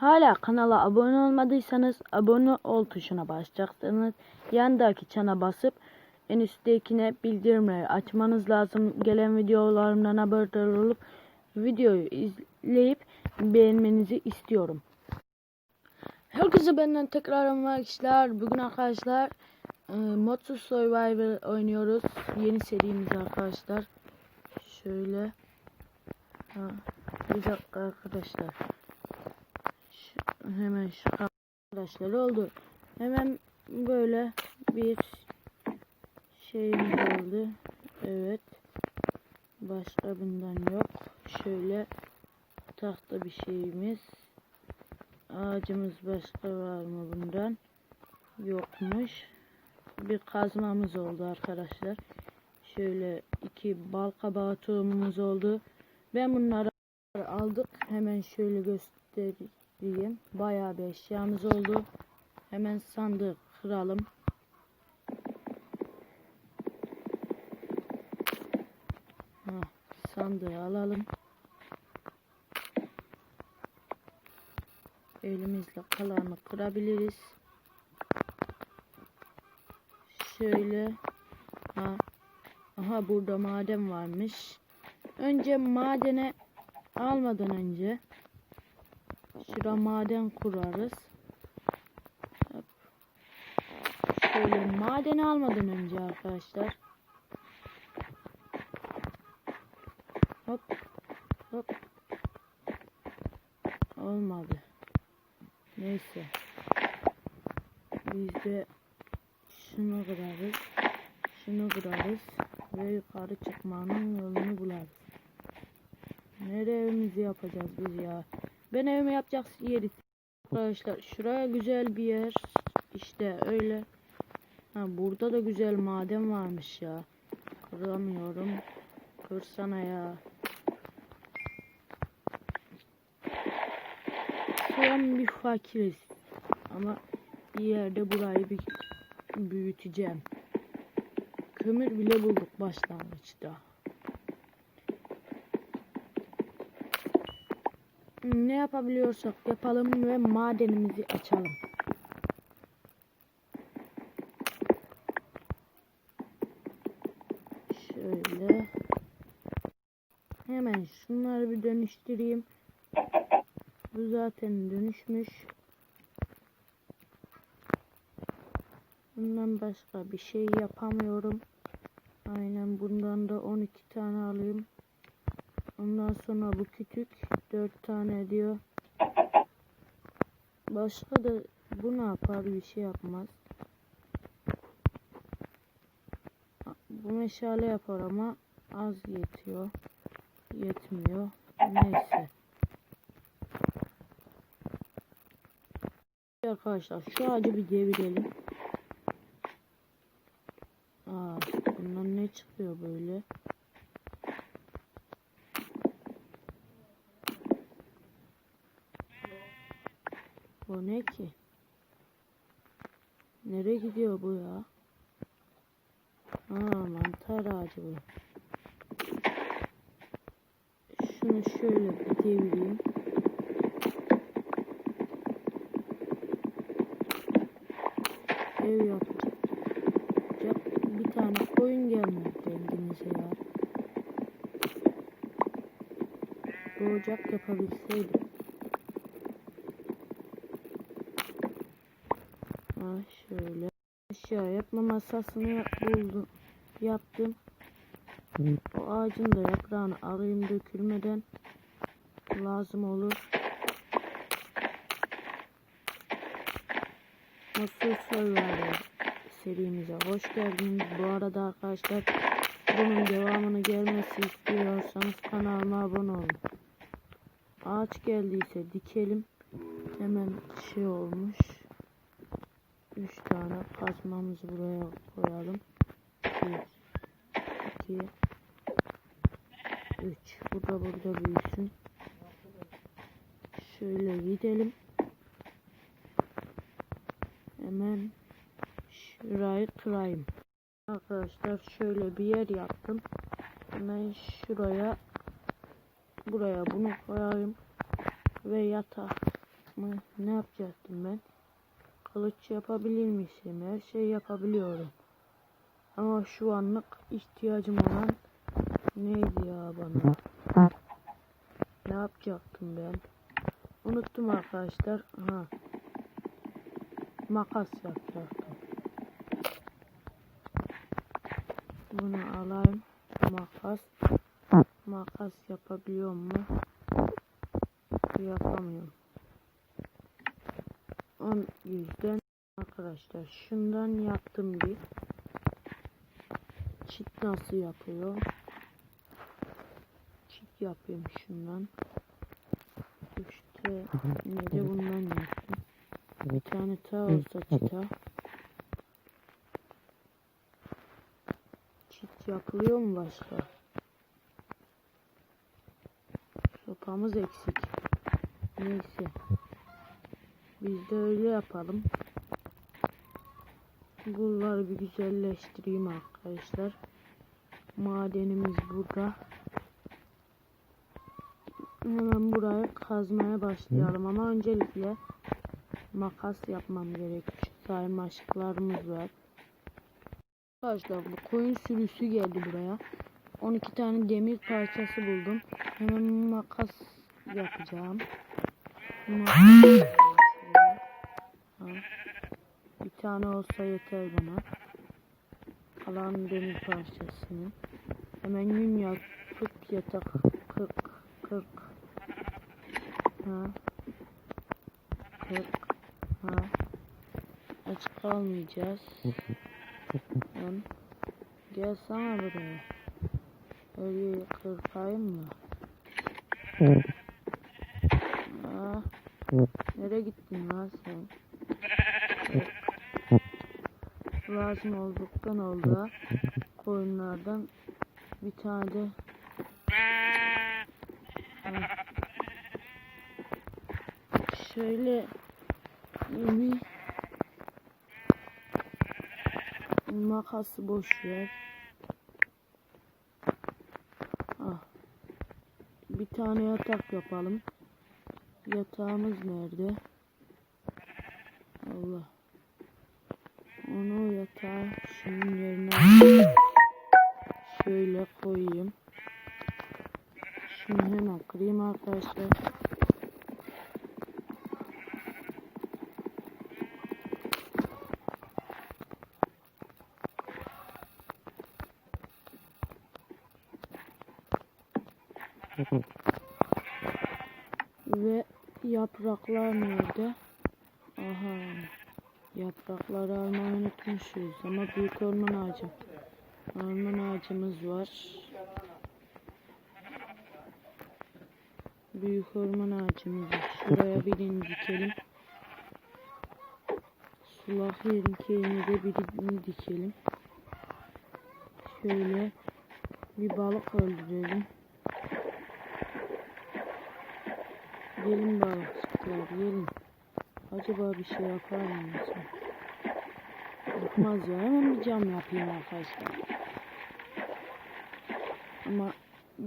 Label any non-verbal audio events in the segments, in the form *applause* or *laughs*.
Hala kanala abone olmadıysanız abone ol tuşuna basacaksınız. Yandaki çana basıp en üsttekine bildirimleri açmanız lazım. Gelen videolarımdan haberdar olup videoyu izleyip beğenmenizi istiyorum. Herkese benden tekrar arkadaşlar. Bugün arkadaşlar e, Modsuz Survivor oynuyoruz. Yeni serimiz arkadaşlar. Şöyle. Ha, bir dakika arkadaşlar. Hemen şu arkadaşlar oldu. Hemen böyle bir şeyimiz oldu. Evet. Başka bundan yok. Şöyle tahta bir şeyimiz. Ağacımız başka var mı bundan? Yokmuş. Bir kazmamız oldu arkadaşlar. Şöyle iki bal kabağı oldu. Ben bunları aldık. Hemen şöyle göstereyim. Bayağı bir eşyamız oldu. Hemen sandık kıralım. Ha, sandığı alalım. Elimizle kalanı kırabiliriz. Şöyle. Ha. Aha burada maden varmış. Önce madene almadan önce şura maden kurarız. Hop. Şöyle madeni almadan önce arkadaşlar. Hop. Hop. Olmadı. Neyse. Biz de şunu kırarız. Şunu kırarız. Ve yukarı çıkmanın yolunu bularız. Nereye evimizi yapacağız biz ya? Ben evimi yapacak yeri. Arkadaşlar şuraya güzel bir yer. İşte öyle. Ha burada da güzel maden varmış ya. Kıramıyorum. Kırsana ya. An bir fakiriz. Ama bir yerde burayı bir büyüteceğim. Kömür bile bulduk başlangıçta. Ne yapabiliyorsak yapalım ve madenimizi açalım. Şöyle. Hemen şunları bir dönüştüreyim. Bu zaten dönüşmüş. Bundan başka bir şey yapamıyorum. Aynen bundan da 12 tane alayım. Ondan sonra bu küçük 4 tane diyor. Başka da bu ne yapar bir şey yapmaz. Bu meşale yapar ama az yetiyor. Yetmiyor. Neyse. Arkadaşlar şu ağacı bir devirelim. Aa, bundan ne çıkıyor böyle? Bu ne ki? Nereye gidiyor bu ya? Aa, mantar ağacı bu. Şunu şöyle bir devireyim. Ev yapacak. Bir tane koyun gelmedi denginize ya. Ocak yapabilseydim. Ha şöyle. Aşağı yapma masasını buldum. Yaptım. O ağacın da yaprağını arayayım dökülmeden lazım olur. Nasıl Survivor serimize hoş geldiniz. Bu arada arkadaşlar bunun devamını gelmesi istiyorsanız kanalıma abone olun. Ağaç geldiyse dikelim. Hemen şey olmuş. 3 tane kazmamızı buraya koyalım. 1 2 3 Bu da burada büyüsün. Şöyle gidelim. Hemen şurayı kırayım. Arkadaşlar şöyle bir yer yaptım. Hemen şuraya buraya bunu koyayım ve yatak? Ne yapacaktım ben? Kılıç yapabilirmişim. Her şey yapabiliyorum. Ama şu anlık ihtiyacım olan neydi ya bana? Ne yapacaktım ben? Unuttum arkadaşlar. Ha. Makas yapacaktım. Bunu alayım. Makas. Makas yapabiliyor mu? Yapamıyorum. On yüzden arkadaşlar şundan yaptım bir. Çit nasıl yapıyor? Çit yapayım şundan. İşte *laughs* ne de bundan yaptım. Bir tane ta olsa çita. Çit yapılıyor mu başka? Sopamız eksik. Neyse. Biz de öyle yapalım. Buraları bir güzelleştireyim arkadaşlar. Madenimiz burada. Hemen burayı kazmaya başlayalım ama öncelikle makas yapmam gerekiyor. Sarmaşıklarımız var. Arkadaşlar bu koyun sürüsü geldi buraya. 12 tane demir parçası buldum. Hemen makas yapacağım. Makas tane olsa yeter bana. Kalan demir parçasını. Hemen yün yapıp yatak 40 40 ha 40 ha aç kalmayacağız. Lan gel sana buraya. Öyle kırpayım mı? Aa, nereye gittin lan sen? Olduktan oldu. Koyunlardan bir tane de şöyle bir makası boş ver. Ah. Bir tane yatak yapalım. Yatağımız nerede? Allah. Onu yatağı şunun yerine şöyle koyayım. Şunu hemen kırayım arkadaşlar. Ve yapraklar nerede? Aha. Yaprakları almayı unutmuşuz ama büyük orman ağacı. Orman ağacımız var. Büyük orman ağacımız var. Şuraya birini dikelim. Sulak yerin yerine de birini dikelim. Şöyle bir balık öldürelim. Gelin balıkçıklar gelin. Acaba bir şey yapar mıyız? Yapmaz ya. Hemen bir cam yapayım arkadaşlar. Ama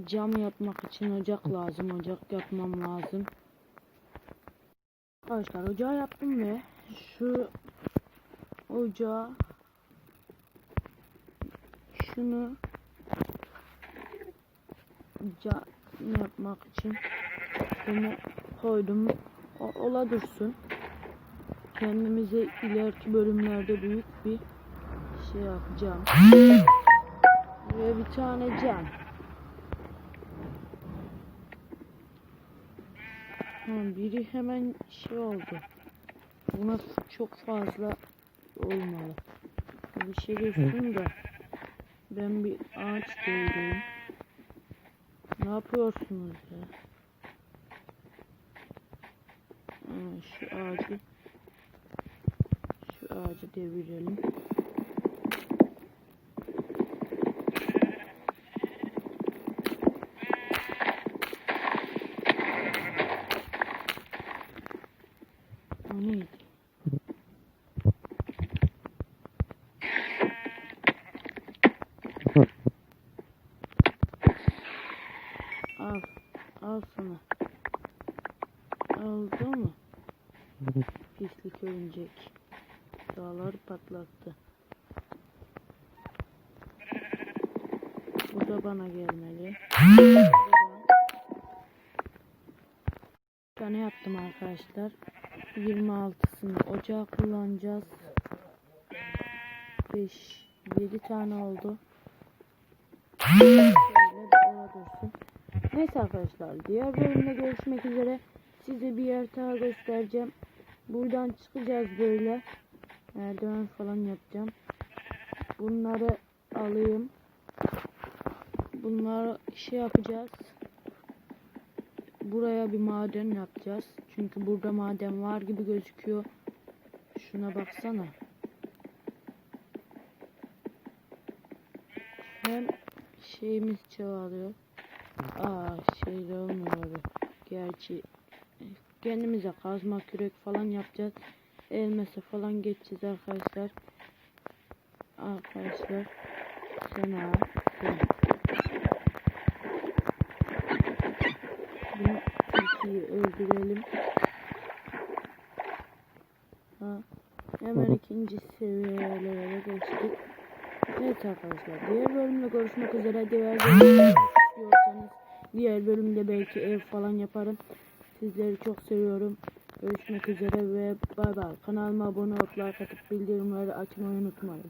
cam yapmak için ocak lazım. Ocak yapmam lazım. Arkadaşlar ocağı yaptım ve şu ocağı şunu cam yapmak için bunu koydum. O, ola dursun. Kendimize ileriki bölümlerde büyük bir şey yapacağım. Ve bir tane cam. Ha, biri hemen şey oldu. Buna çok fazla olmalı. Bir şey geçtim de ben bir ağaç değilim. Ne yapıyorsunuz ya? Ha, şu ağacı ağacı devirelim. O neydi? Al. Al sana. Oldu mu? Pislik örümcek. Patlattı. Bu da bana gelmeli. Da. Tane yaptım arkadaşlar. 26'sını ocağa kullanacağız. 5 7 tane oldu. Neyse arkadaşlar diğer bölümde görüşmek üzere. Size bir yer daha göstereceğim. Buradan çıkacağız böyle. Merdiven falan yapacağım. Bunları alayım. Bunları şey yapacağız. Buraya bir maden yapacağız. Çünkü burada maden var gibi gözüküyor. Şuna baksana. Hem şeyimiz çoğalıyor. Aa şeyde olmuyor. Gerçi kendimize kazma kürek falan yapacağız. Elmese falan geçeceğiz arkadaşlar. Arkadaşlar sana. Bunu tilkiyi öldürelim. Ha, hemen ikinci seviyelere geçtik. Evet arkadaşlar diğer bölümde görüşmek üzere. Diğer bölümde diğer bölümde belki ev falan yaparım. Sizleri çok seviyorum. Görüşmek üzere ve bay bay. Kanalıma abone olup like atıp bildirimleri açmayı unutmayın.